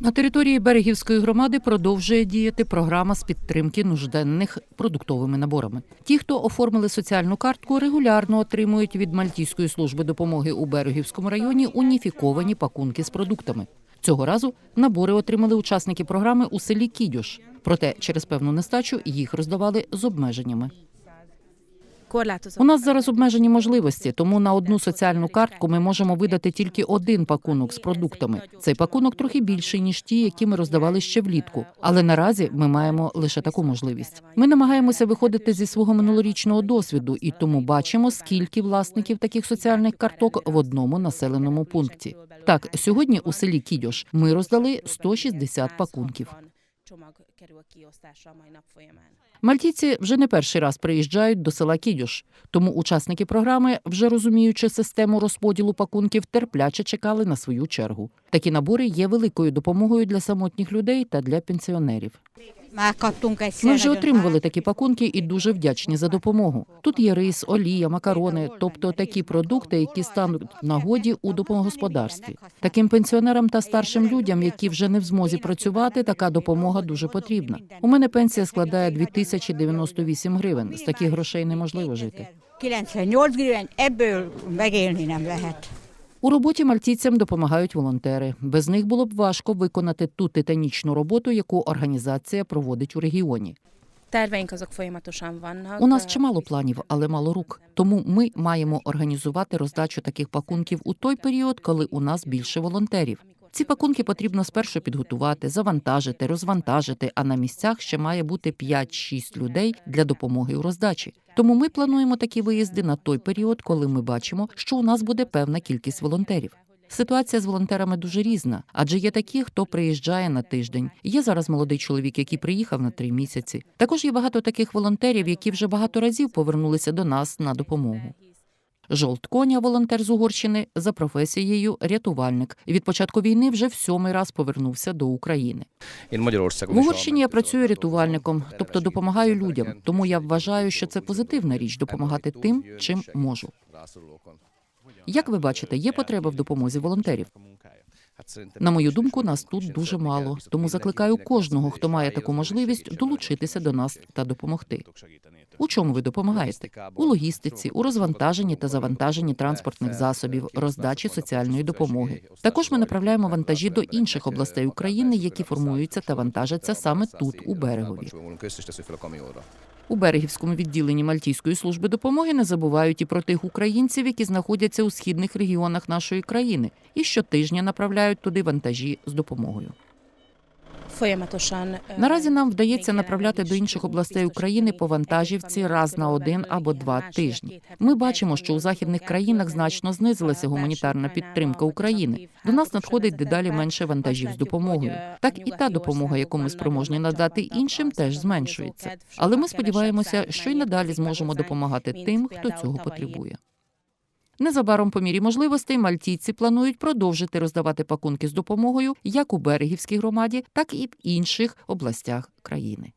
На території берегівської громади продовжує діяти програма з підтримки нужденних продуктовими наборами. Ті, хто оформили соціальну картку, регулярно отримують від Мальтійської служби допомоги у берегівському районі уніфіковані пакунки з продуктами. Цього разу набори отримали учасники програми у селі Кідюш. Проте через певну нестачу їх роздавали з обмеженнями. У нас зараз обмежені можливості, тому на одну соціальну картку ми можемо видати тільки один пакунок з продуктами. Цей пакунок трохи більший ніж ті, які ми роздавали ще влітку. Але наразі ми маємо лише таку можливість. Ми намагаємося виходити зі свого минулорічного досвіду і тому бачимо, скільки власників таких соціальних карток в одному населеному пункті. Так, сьогодні у селі Кідьош ми роздали 160 пакунків. Csomag kerül kiosztásra a mai. Мальтійці вже не перший раз приїжджають до села Кідюш, тому учасники програми, вже розуміючи систему розподілу пакунків, терпляче чекали на свою чергу. Такі набори є великою допомогою для самотніх людей та для пенсіонерів. Ми вже отримували такі пакунки і дуже вдячні за допомогу. Тут є рис, олія, макарони, тобто такі продукти, які стануть нагоді у домогосподарстві. Таким пенсіонерам та старшим людям, які вже не в змозі працювати, така допомога дуже потрібна. У мене пенсія складає 2098 гривень. З таких грошей неможливо жити. 98 гривень, ebből megélni nem lehet. У роботі мальтійцям допомагають волонтери. Без них було б важко виконати ту титанічну роботу, яку організація проводить у регіоні. У нас чимало планів, але мало рук. Тому ми маємо організувати роздачу таких пакунків у той період, коли у нас більше волонтерів. Ці пакунки потрібно спершу підготувати, завантажити, розвантажити. А на місцях ще має бути 5-6 людей для допомоги у роздачі. Тому ми плануємо такі виїзди на той період, коли ми бачимо, що у нас буде певна кількість волонтерів. Ситуація з волонтерами дуже різна, адже є такі, хто приїжджає на тиждень. Є зараз молодий чоловік, який приїхав на три місяці. Також є багато таких волонтерів, які вже багато разів повернулися до нас на допомогу. Жолт Коня, волонтер з Угорщини, за професією рятувальник. Від початку війни вже в сьомий раз повернувся до України. В Угорщині я працюю рятувальником, тобто допомагаю людям. Тому я вважаю, що це позитивна річ допомагати тим, чим можу. Як ви бачите, є потреба в допомозі волонтерів. На мою думку, нас тут дуже мало. Тому закликаю кожного, хто має таку можливість, долучитися до нас та допомогти. У чому ви допомагаєте? У логістиці, у розвантаженні та завантаженні транспортних засобів, роздачі соціальної допомоги. Також ми направляємо вантажі до інших областей України, які формуються та вантажаться саме тут, у берегові. У берегівському відділенні Мальтійської служби допомоги не забувають і про тих українців, які знаходяться у східних регіонах нашої країни, і щотижня направляють туди вантажі з допомогою. Folyamatosan. Наразі нам вдається направляти до інших областей України по вантажівці раз на один або два тижні. Ми бачимо, що у західних країнах значно знизилася гуманітарна підтримка України. До нас надходить дедалі менше вантажів з допомогою. е, Так і та допомога, яку ми спроможні надати іншим, теж зменшується. Але ми сподіваємося, що й надалі зможемо допомагати тим, хто цього потребує. Незабаром, по мірі можливостей, мальтійці планують продовжити роздавати пакунки з допомогою як у берегівській громаді, так і в інших областях країни.